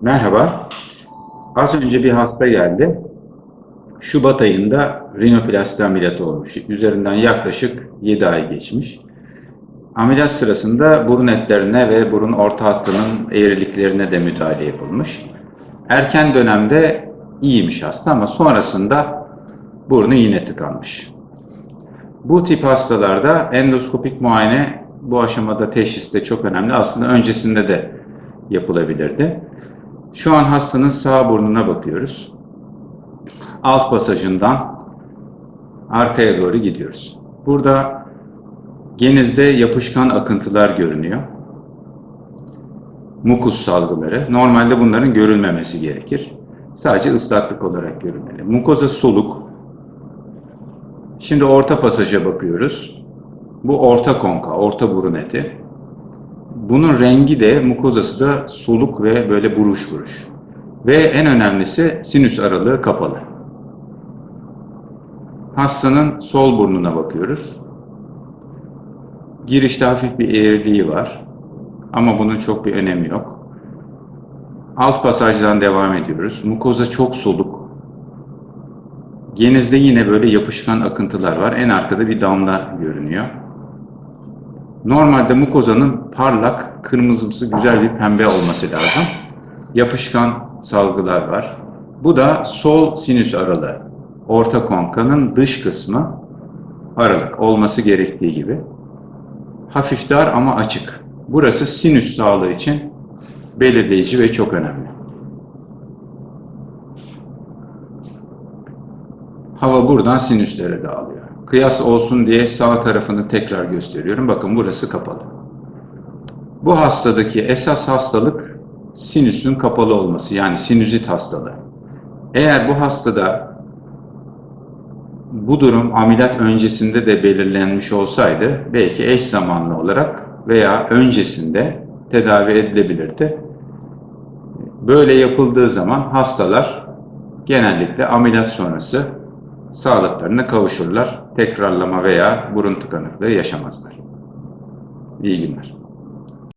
Merhaba. Az önce bir hasta geldi. Şubat ayında rinoplasti ameliyatı olmuş. Üzerinden yaklaşık 7 ay geçmiş. Ameliyat sırasında burun etlerine ve burun orta hattının eğriliklerine de müdahale yapılmış. Erken dönemde iyiymiş hasta ama sonrasında burnu yine tıkanmış. Bu tip hastalarda endoskopik muayene bu aşamada teşhiste çok önemli. Aslında öncesinde de yapılabilirdi. Şu an hastanın sağ burnuna bakıyoruz. Alt pasajından arkaya doğru gidiyoruz. Burada genizde yapışkan akıntılar görünüyor. Mukus salgıları. Normalde bunların görülmemesi gerekir. Sadece ıslaklık olarak görülmeli. Mukoza soluk. Şimdi orta pasaja bakıyoruz. Bu orta konka, orta burun eti. Bunun rengi de mukozası da soluk ve böyle buruş buruş. Ve en önemlisi sinüs aralığı kapalı. Hastanın sol burnuna bakıyoruz. Girişte hafif bir eğriliği var. Ama bunun çok bir önemi yok. Alt pasajdan devam ediyoruz. Mukoza çok soluk. Genizde yine böyle yapışkan akıntılar var. En arkada bir damla görünüyor. Normalde mukozanın parlak, kırmızımsı güzel bir pembe olması lazım. Yapışkan salgılar var. Bu da sol sinüs aralığı. Orta konkanın dış kısmı aralık olması gerektiği gibi. Hafif dar ama açık. Burası sinüs sağlığı için belirleyici ve çok önemli. Hava buradan sinüslere dağılıyor. Kıyas olsun diye sağ tarafını tekrar gösteriyorum. Bakın burası kapalı. Bu hastadaki esas hastalık sinüsün kapalı olması yani sinüzit hastalığı. Eğer bu hastada bu durum ameliyat öncesinde de belirlenmiş olsaydı belki eş zamanlı olarak veya öncesinde tedavi edilebilirdi. Böyle yapıldığı zaman hastalar genellikle ameliyat sonrası sağlıklarına kavuşurlar. Tekrarlama veya burun tıkanıklığı yaşamazlar. İyi günler.